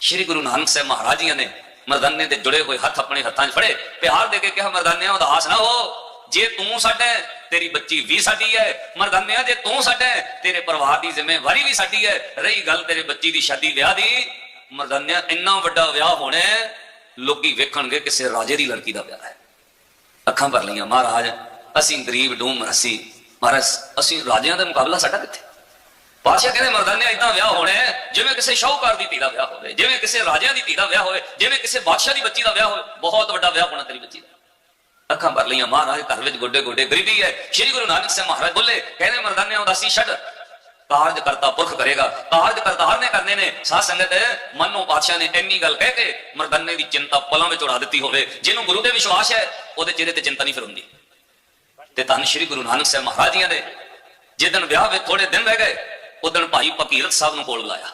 ਸ਼੍ਰੀ ਗੁਰੂ ਨਾਨਕ ਸਾਹਿਬ ਮਹਾਰਾਜ ਜੀ ਨੇ ਮਰਦਾਨੇ ਦੇ ਜੁੜੇ ਹੋਏ ਹੱਥ ਆਪਣੇ ਹੱਥਾਂ 'ਚ ਫੜੇ, ਪਿਆਰ ਦੇ ਕੇ ਕਿਹਾ, ਮਰਦਾਨਿਆਂ, ਉਦਾਸ ਨਾ ਹੋ। ਜੇ ਤੂੰ ਸਾਡਾ, ਤੇਰੀ ਬੱਚੀ ਵੀ ਸਾਡੀ ਹੈ ਮਰਦਾਨਿਆਂ, ਜੇ ਤੂੰ ਸਾਡਾ, ਤੇਰੇ ਪਰਿਵਾਰ ਦੀ ਜ਼ਿੰਮੇਵਾਰੀ ਵੀ ਸਾਡੀ ਹੈ ਰਹੀ ਗੱਲ ਤੇਰੇ ਬੱਚੀ ਦੀ ਸ਼ਾਦੀ ਵਿਆਹ ਦੀ, ਮਰਦਾਨਿਆਂ, ਇੰਨਾ ਵੱਡਾ ਵਿਆਹ ਹੋਣਾ ਲੋਕੀ ਵੇਖਣਗੇ ਕਿਸੇ ਰਾਜੇ ਦੀ ਲੜਕੀ ਦਾ ਵਿਆਹ ਹੈ ਅੱਖਾਂ ਭਰ ਲਈਆਂ, ਮਹਾਰਾਜ, ਅਸੀਂ ਗਰੀਬ ਡੂਮ ਅਸੀਂ ਮਹਾਰਾਜ, ਅਸੀਂ ਰਾਜਿਆਂ ਦਾ ਮੁਕਾਬਲਾ ਸਾਡਾ ਕਿੱਥੇ? ਪਾਸ਼ਾ ਕਹਿੰਦੇ ਮਰਦਾਨੇ ਇਦਾਂ ਵਿਆਹ ਹੋਣਾ ਜਿਵੇਂ ਕਿਸੇ ਸ਼ਾਹੂਕਾਰ ਦੀ ਧੀ ਦਾ ਵਿਆਹ ਹੋਵੇ, ਜਿਵੇਂ ਕਿਸੇ ਰਾਜਿਆਂ ਦੀ ਧੀ ਦਾ ਵਿਆਹ ਹੋਵੇ, ਜਿਵੇਂ ਕਿਸੇ ਬਾਦਸ਼ਾਹ ਦੀ ਬੱਚੀ ਦਾ ਵਿਆਹ ਹੋਵੇ, ਬਹੁਤ ਵੱਡਾ ਵਿਆਹ ਹੋਣਾ ਤੇਰੀ ਬੱਚੀ ਦਾ। ਅੱਖਾਂ ਭਰ ਲਈਆਂ, ਮਹਾਰਾਜ ਘਰ ਵਿੱਚ ਗੋਡੇ ਗੋਡੇ ਗਰੀਬੀ ਹੈ। ਸ਼੍ਰੀ ਗੁਰੂ ਨਾਨਕ ਸਾਹਿਬ ਮਹਾਰਾਜ ਬੋਲੇ, ਕਹਿੰਦੇ ਮਰਦਾਨੇ ਉਦਾਸੀ ਛੱਡ। ਕਾਰਜ ਕਰਤਾ, ਪੁਰਖ ਕਰੇਗਾ। ਕਾਰਜ ਕਰਤਾ, ਹਰ ਨੇ ਕਰਨੇ ਨੇ। ਸਾਧ ਸੰਗਤ, ਮੰਨੋ ਪਾਤਸ਼ਾਹ ਨੇ ਇੰਨੀ ਗੱਲ ਕਹਿ ਕੇ ਮਰਦਾਨੇ ਦੀ ਚਿੰਤਾ ਪਲਾਂ ਵਿੱਚ ਉਡਾ ਦਿੱਤੀ ਹੋਵੇ। ਜਿਹਨੂੰ ਗੁਰੂ ਤੇ ਵਿਸ਼ਵਾਸ ਹੈ, ਉਹਦੇ ਚਿਹਰੇ ਤੇ ਚਿੰਤਾ ਨਹੀਂ ਫਿਰ ਹੁੰਦੀ। ਤੇ ਧੰਨ ਸ਼੍ਰੀ ਗੁਰੂ ਨਾਨਕ ਸਾਹਿਬ ਮਹਾਰਾਜ ਜੀ ਦੇ। ਜਿੱਦਣ ਵਿਆਹ ਵਿੱਚ ਥੋੜੇ ਦਿਨ ਰਹਿ ਗਏ ਉਦਣ ਭਾਈ ਪਕੀਰਤ ਸਾਹਿਬ ਨੂੰ ਕੋਲ ਬੁਲਾਇਆ।